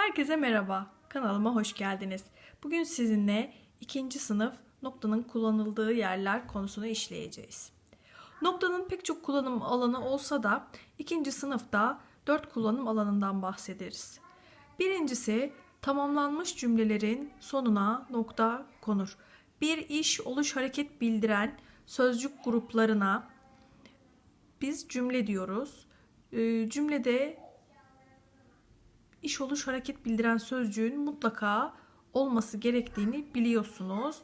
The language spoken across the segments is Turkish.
Herkese merhaba. Kanalıma hoş geldiniz. Bugün sizinle ikinci sınıf noktanın kullanıldığı yerler konusunu işleyeceğiz. Noktanın pek çok kullanım alanı olsa da ikinci sınıfta dört kullanım alanından bahsederiz. Birincisi tamamlanmış cümlelerin sonuna nokta konur. Bir iş, oluş, hareket bildiren sözcük gruplarına biz cümle diyoruz. Ee, cümlede iş oluş hareket bildiren sözcüğün mutlaka olması gerektiğini biliyorsunuz.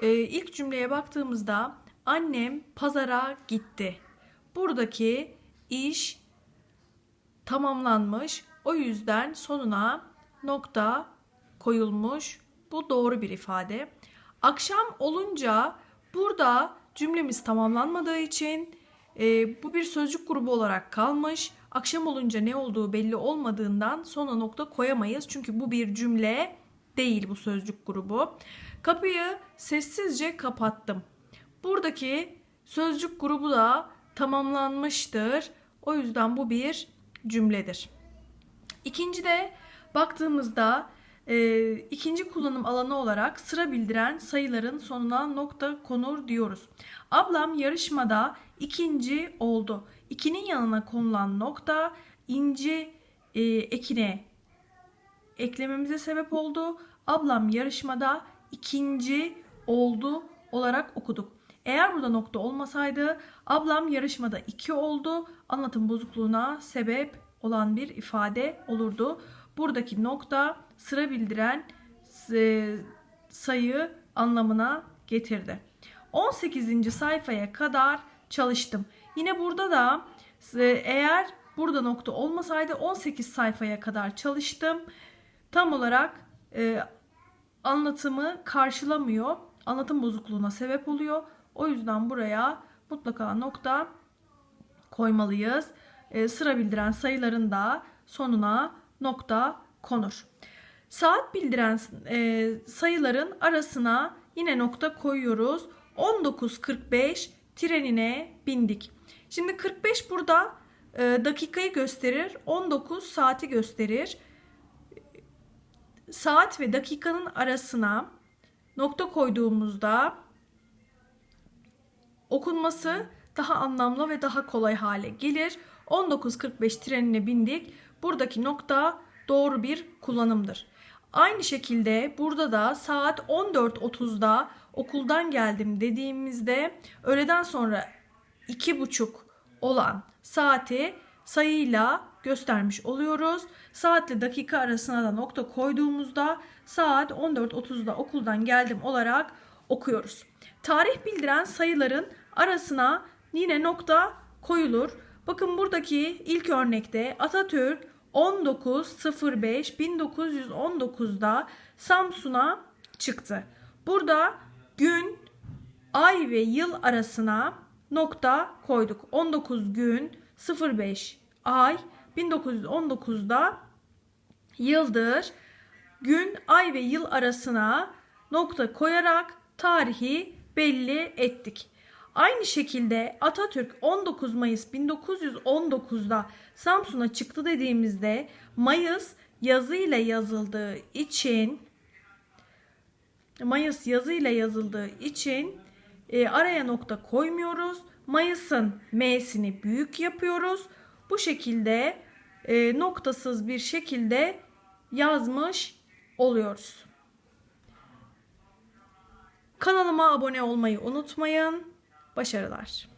Ee, ilk cümleye baktığımızda annem pazara gitti. Buradaki iş tamamlanmış. O yüzden sonuna nokta koyulmuş. Bu doğru bir ifade. Akşam olunca burada cümlemiz tamamlanmadığı için e, bu bir sözcük grubu olarak kalmış. Akşam olunca ne olduğu belli olmadığından sona nokta koyamayız. Çünkü bu bir cümle değil bu sözcük grubu. Kapıyı sessizce kapattım. Buradaki sözcük grubu da tamamlanmıştır. O yüzden bu bir cümledir. İkinci de baktığımızda e, ikinci kullanım alanı olarak sıra bildiren sayıların sonuna nokta konur diyoruz. Ablam yarışmada ikinci oldu. İkinin yanına konulan nokta inci e, ekine eklememize sebep oldu. Ablam yarışmada ikinci oldu olarak okuduk. Eğer burada nokta olmasaydı ablam yarışmada iki oldu anlatım bozukluğuna sebep olan bir ifade olurdu. Buradaki nokta sıra bildiren e, sayı anlamına getirdi. 18. sayfaya kadar çalıştım. Yine burada da e, eğer burada nokta olmasaydı 18 sayfaya kadar çalıştım. Tam olarak e, anlatımı karşılamıyor. Anlatım bozukluğuna sebep oluyor. O yüzden buraya mutlaka nokta koymalıyız. E, sıra bildiren sayıların da sonuna nokta konur. Saat bildiren e, sayıların arasına yine nokta koyuyoruz. 19.45 trenine bindik. Şimdi 45 burada e, dakikayı gösterir. 19 saati gösterir. Saat ve dakikanın arasına nokta koyduğumuzda okunması daha anlamlı ve daha kolay hale gelir. 19.45 trenine bindik. Buradaki nokta doğru bir kullanımdır. Aynı şekilde burada da saat 14.30'da okuldan geldim dediğimizde öğleden sonra 2.30 olan saati sayıyla göstermiş oluyoruz. Saatle dakika arasına da nokta koyduğumuzda saat 14.30'da okuldan geldim olarak okuyoruz. Tarih bildiren sayıların arasına yine nokta koyulur. Bakın buradaki ilk örnekte Atatürk 19.05.1919'da Samsun'a çıktı. Burada gün, ay ve yıl arasına nokta koyduk. 19 gün, 05 ay, 1919'da yıldır. Gün, ay ve yıl arasına nokta koyarak tarihi belli ettik. Aynı şekilde Atatürk 19 Mayıs 1919'da Samsun'a çıktı dediğimizde Mayıs yazıyla yazıldığı için Mayıs yazıyla yazıldığı için e, araya nokta koymuyoruz. Mayıs'ın M'sini büyük yapıyoruz. Bu şekilde e, noktasız bir şekilde yazmış oluyoruz. Kanalıma abone olmayı unutmayın. Başarılar.